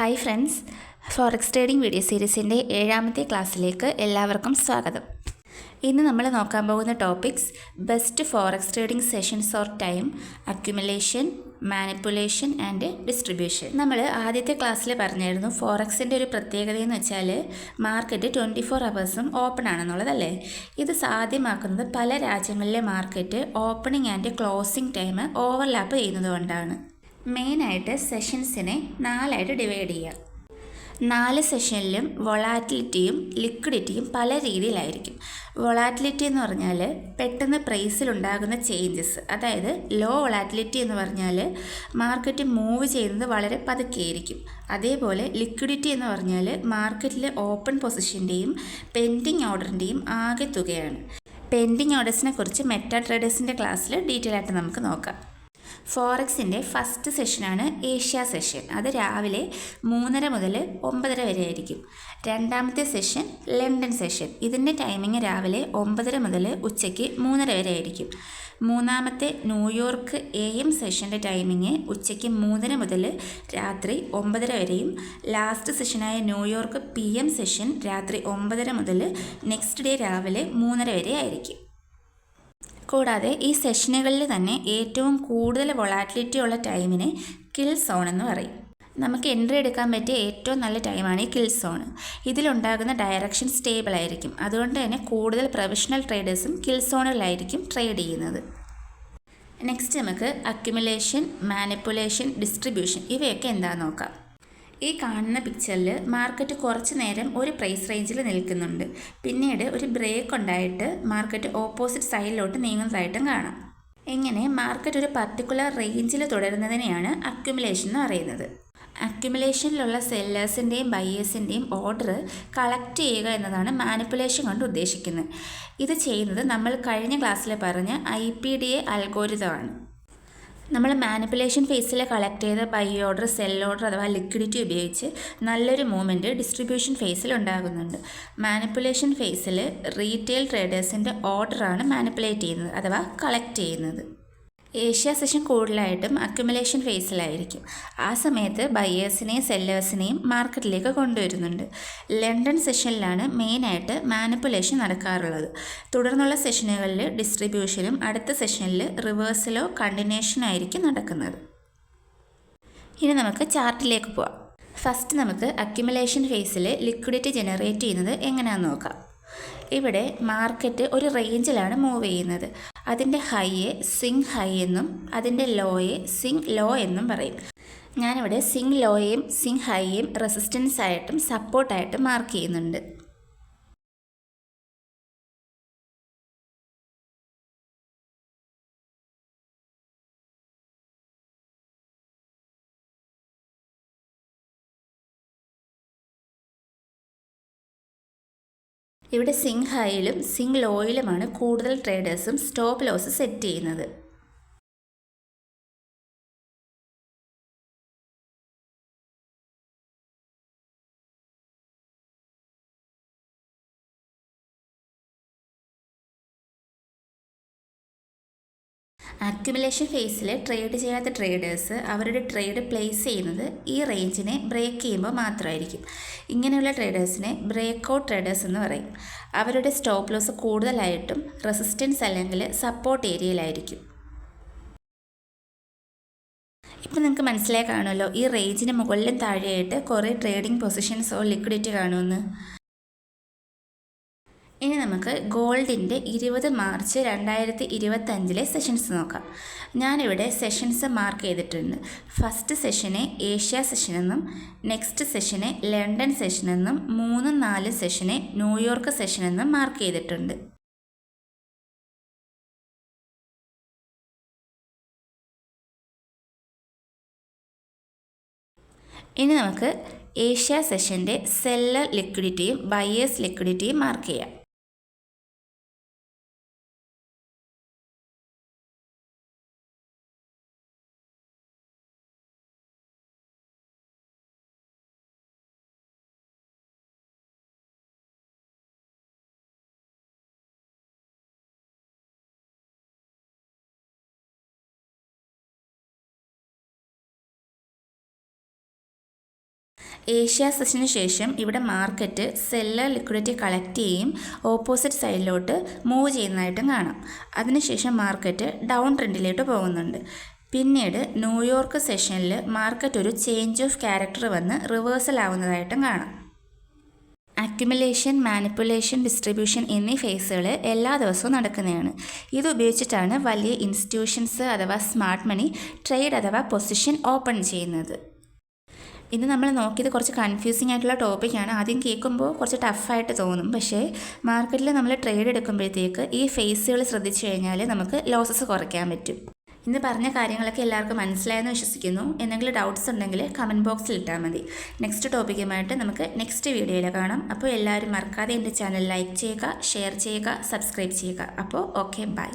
Hi friends. Forex trading video സീരീസിന്റെ ഏഴാമത്തെ ക്ലാസ്സിലേക്ക് എല്ലാവർക്കും സ്വാഗതം. ഇന്ന് നമ്മൾ നോക്കാൻ പോകുന്ന topics best forex trading sessions or time accumulation manipulation and distribution നമ്മൾ ആദ്യത്തെ ക്ലാസ്സിൽ പറഞ്ഞായിരുന്നു ഫോറക്സിന്റെ ഒരു പ്രത്യേകത എന്ന് വെച്ചാൽ മാർക്കറ്റ് ട്വന്റി ഫോർ അവേഴ്സും ഓപ്പൺ ആണെന്നുള്ളതല്ലേ? ഇത് സാധ്യമാക്കുന്നത് പല രാജ്യങ്ങളിലെ market opening and closing time overlap ചെയ്യുന്നത് കൊണ്ടാണ്. മെയിനായിട്ട് സെഷൻസിനെ നാലായിട്ട് ഡിവൈഡ് ചെയ്യുക. നാല് സെഷനിലും വൊളാറ്റിലിറ്റിയും ലിക്വിഡിറ്റിയും പല രീതിയിലായിരിക്കും. വൊളാറ്റിലിറ്റി എന്ന് പറഞ്ഞാൽ പെട്ടെന്ന് പ്രൈസിലുണ്ടാകുന്ന ചേഞ്ചസ്. അതായത് ലോ വൊളാറ്റിലിറ്റി എന്ന് പറഞ്ഞാൽ മാർക്കറ്റ് മൂവ് ചെയ്യുന്നത് വളരെ പതുക്കെയായിരിക്കും അതേപോലെ ലിക്വിഡിറ്റി എന്ന് പറഞ്ഞാൽ മാർക്കറ്റിലെ ഓപ്പൺ പൊസിഷന്റെയും പെൻഡിങ് ഓർഡറിന്റെയും ആകെ തുകയാണ്. പെൻഡിങ് ഓർഡേഴ്സിനെ കുറിച്ച് മെറ്റാ ട്രേഡേഴ്സിന്റെ ക്ലാസ്സിൽ ഡീറ്റെയിൽ ആയിട്ട് നമുക്ക് നോക്കാം. ഫോറക്സിന്റെ ഫസ്റ്റ് സെഷനാണ് ഏഷ്യ സെഷൻ. അത് രാവിലെ മൂന്നര മുതൽ ഒമ്പതര വരെ ആയിരിക്കും. രണ്ടാമത്തെ സെഷൻ ലണ്ടൻ സെഷൻ. ഇതിന്റെ ടൈമിംഗ് രാവിലെ ഒമ്പതര മുതൽ ഉച്ചയ്ക്ക് മൂന്നര വരെ ആയിരിക്കും. മൂന്നാമത്തെ ന്യൂയോർക്ക് എ എം സെഷന്റെ ടൈമിങ് ഉച്ചയ്ക്ക് മൂന്നര മുതൽ രാത്രി ഒമ്പതര വരെയും last സെഷനായ New York P M session രാത്രി ഒമ്പതര മുതൽ നെക്സ്റ്റ് ഡേ രാവിലെ മൂന്നര വരെ ആയിരിക്കും. കൂടാതെ ഈ സെഷനുകളിൽ തന്നെ ഏറ്റവും കൂടുതൽ വൊളാറ്റിലിറ്റി ഉള്ള ടൈമിനെ കിൽ സോൺ എന്ന് പറയും. നമുക്ക് എൻട്രി എടുക്കാൻ പറ്റിയ ഏറ്റവും നല്ല ടൈമാണ് ഈ കിൽ സോൺ ഇതിലുണ്ടാകുന്ന ഡയറക്ഷൻ സ്റ്റേബിൾ ആയിരിക്കും. അതുകൊണ്ട് തന്നെ കൂടുതൽ പ്രൊഫഷണൽ ട്രേഡേഴ്സും കിൽ സോണിലായിരിക്കും ട്രേഡ് ചെയ്യുന്നത്. നെക്സ്റ്റ് നമുക്ക് അക്യുമുലേഷൻ മാനിപ്പുലേഷൻ ഡിസ്ട്രിബ്യൂഷൻ ഇവയൊക്കെ എന്താണെന്ന് നോക്കാം. ഈ കാണുന്ന പിക്ചറിൽ മാർക്കറ്റ് കുറച്ച് നേരം ഒരു പ്രൈസ് റേഞ്ചിൽ നിൽക്കുന്നുണ്ട്. പിന്നീട് ഒരു ബ്രേക്ക് ഉണ്ടായിട്ട് മാർക്കറ്റ് ഓപ്പോസിറ്റ് സൈഡിലോട്ട് നീങ്ങുന്നതായിട്ടും കാണാം. എങ്ങനെ മാർക്കറ്റ് ഒരു പർട്ടിക്കുലർ റേഞ്ചിൽ തുടരുന്നതിനെയാണ് അക്യുമുലേഷൻ എന്ന് പറയുന്നത്. അക്യുമുലേഷനിലുള്ള സെല്ലേഴ്സിന്റെയും ബയേഴ്സിന്റെയും ഓർഡർ കളക്ട് ചെയ്യുക എന്നതാണ് മാനിപ്പുലേഷൻ കൊണ്ട് ഉദ്ദേശിക്കുന്നത്. ഇത് ചെയ്യുന്നത് നമ്മൾ കഴിഞ്ഞ ക്ലാസ്സിൽ പറഞ്ഞ ഐ പി ഡി എ അൽഗോരിതമാണ് നമ്മൾ മാനിപ്പുലേഷൻ ഫേസിൽ കളക്ട് ചെയ്ത ബൈ ഓർഡർ സെൽ ഓർഡർ അഥവാ ലിക്വിഡിറ്റി ഉപയോഗിച്ച് നല്ലൊരു മൂവ്മെന്റ് ഡിസ്ട്രിബ്യൂഷൻ ഫേസിൽ ഉണ്ടാകുന്നുണ്ട്. മാനിപ്പുലേഷൻ ഫേസിൽ റീറ്റെയിൽ ട്രേഡേഴ്സിന്റെ ഓർഡറാണ് മാനിപ്പുലേറ്റ് ചെയ്യുന്നത് അഥവാ കളക്ട് ചെയ്യുന്നത്. ഏഷ്യ സെഷൻ കൂടുതലായിട്ടും അക്യുമുലേഷൻ ഫേസിലായിരിക്കും. ആ സമയത്ത് ബയേഴ്സിനെയും സെല്ലേഴ്സിനെയും മാർക്കറ്റിലേക്ക് കൊണ്ടുവരുന്നുണ്ട്. ലണ്ടൻ സെഷനിലാണ് മെയിനായിട്ട് മാനിപ്പുലേഷൻ നടക്കാറുള്ളത്. തുടർന്നുള്ള സെഷനുകളിൽ ഡിസ്ട്രിബ്യൂഷനും അടുത്ത സെഷനിൽ റിവേഴ്സലോ കണ്ടിന്യൂഷനോ ആയിരിക്കും നടക്കുന്നത്. ഇനി നമുക്ക് ചാർട്ടിലേക്ക് പോവാം. ഫസ്റ്റ് നമുക്ക് അക്യുമുലേഷൻ ഫേസിൽ ലിക്വിഡിറ്റി ജനറേറ്റ് ചെയ്യുന്നത് എങ്ങനെയാണെന്ന് നോക്കാം. ഇവിടെ മാർക്കറ്റ് ഒരു റേഞ്ചിലാണ് മൂവ് ചെയ്യുന്നത്. അതിന്റെ ഹൈയെ സിങ് ഹൈ എന്നും അതിന്റെ ലോയെ സിങ് ലോ എന്നും പറയും. ഞാനിവിടെ സിങ് ലോയെയും സിങ് ഹൈയെയും റെസിസ്റ്റൻസ് ആയിട്ടും സപ്പോർട്ടായിട്ടും മാർക്ക് ചെയ്യുന്നുണ്ട്. ഇവിടെ സിങ് ഹൈയിലും സിങ് ലോയിലുമാണ് കൂടുതൽ ട്രേഡേഴ്സും സ്റ്റോപ്പ് ലോസ് സെറ്റ് ചെയ്യുന്നത്. അക്യുമുലേഷൻ ഫേസിൽ ട്രേഡ് ചെയ്യാത്ത ട്രേഡേഴ്സ് അവരുടെ ട്രേഡ് പ്ലേസ് ചെയ്യുന്നത് ഈ റേഞ്ചിനെ ബ്രേക്ക് ചെയ്യുമ്പോൾ മാത്രമായിരിക്കും. ഇങ്ങനെയുള്ള ട്രേഡേഴ്സിനെ ബ്രേക്ക് ഔട്ട് ട്രേഡേഴ്സ് എന്ന് പറയും. അവരുടെ സ്റ്റോപ്പ് ലോസ് കൂടുതലായിട്ടും റെസിസ്റ്റൻസ് അല്ലെങ്കിൽ സപ്പോർട്ട് ഏരിയയിലായിരിക്കും. ഇപ്പം നിങ്ങൾക്ക് മനസ്സിലായി കാണുമല്ലോ ഈ റേഞ്ചിന് മുകളിലും താഴെയായിട്ട് കുറേ ട്രേഡിംഗ് പൊസിഷൻസോ ലിക്വിഡിറ്റി കാണുമെന്ന്. ഇനി നമുക്ക് ഗോൾഡിന്റെ ഇരുപത് മാർച്ച് രണ്ടായിരത്തി ഇരുപത്തഞ്ചിലെ സെഷൻസ് നോക്കാം. ഞാനിവിടെ സെഷൻസ് മാർക്ക് ചെയ്തിട്ടുണ്ട്. ഫസ്റ്റ് സെഷനെ ഏഷ്യ സെഷൻ എന്നും നെക്സ്റ്റ് സെഷനെ ലണ്ടൻ സെഷൻ എന്നും മൂന്ന് നാല് സെഷനെ ന്യൂയോർക്ക് സെഷൻ എന്നും മാർക്ക് ചെയ്തിട്ടുണ്ട്. ഇനി നമുക്ക് ഏഷ്യ സെഷന്റെ സെല്ലർ ലിക്വിഡിറ്റിയും ബയേഴ്സ് ലിക്വിഡിറ്റിയും മാർക്ക് ചെയ്യാം. ഏഷ്യ സെഷന് ശേഷം ഇവിടെ മാർക്കറ്റ് സെല്ലർ ലിക്വിഡിറ്റി കളക്ട് ചെയ്യുകയും ഓപ്പോസിറ്റ് സൈഡിലോട്ട് മൂവ് ചെയ്യുന്നതായിട്ടും കാണാം. അതിനുശേഷം മാർക്കറ്റ് ഡൗൺ ട്രെൻഡിലോട്ട് പോകുന്നുണ്ട്. പിന്നീട് ന്യൂയോർക്ക് സെഷനിൽ മാർക്കറ്റ് ഒരു ചേഞ്ച് ഓഫ് ക്യാരക്ടർ വന്ന് റിവേഴ്സൽ ആവുന്നതായിട്ടും കാണാം. അക്യുമുലേഷൻ മാനിപ്പുലേഷൻ ഡിസ്ട്രിബ്യൂഷൻ എന്നീ ഫേസുകൾ എല്ലാ ദിവസവും നടക്കുന്നതാണ്. ഇത് ഉപയോഗിച്ചിട്ടാണ് വലിയ ഇൻസ്റ്റിറ്റ്യൂഷൻസ് അഥവാ സ്മാർട്ട് മണി ട്രേഡ് അഥവാ പൊസിഷൻ ഓപ്പൺ ചെയ്യുന്നത്. ഇന്ന് നമ്മൾ നോക്കിയത് കുറച്ച് കൺഫ്യൂസിങ് ആയിട്ടുള്ള ടോപ്പിക്കാണ് ആദ്യം കേൾക്കുമ്പോൾ കുറച്ച് ടഫായിട്ട് തോന്നും. പക്ഷേ മാർക്കറ്റിൽ നമ്മൾ ട്രേഡ് എടുക്കുമ്പോഴത്തേക്ക് ഈ ഫേസുകൾ ശ്രദ്ധിച്ചു കഴിഞ്ഞാൽ നമുക്ക് ലോസസ് കുറയ്ക്കാൻ പറ്റും. ഇന്ന് പറഞ്ഞ കാര്യങ്ങളൊക്കെ എല്ലാവർക്കും മനസ്സിലായെന്ന് വിശ്വസിക്കുന്നു. എന്തെങ്കിലും ഡൗട്ട്സ് ഉണ്ടെങ്കിൽ കമന്റ് ബോക്സിൽ ഇട്ടാൽ മതി. നെക്സ്റ്റ് ടോപ്പിക്കുമായിട്ട് നമുക്ക് നെക്സ്റ്റ് വീഡിയോയിൽ കാണാം. അപ്പോൾ എല്ലാവരും മറക്കാതെ എന്റെ ചാനൽ ലൈക്ക് ചെയ്യുക ഷെയർ ചെയ്യുക സബ്സ്ക്രൈബ് ചെയ്യുക. അപ്പോൾ ഓക്കെ ബൈ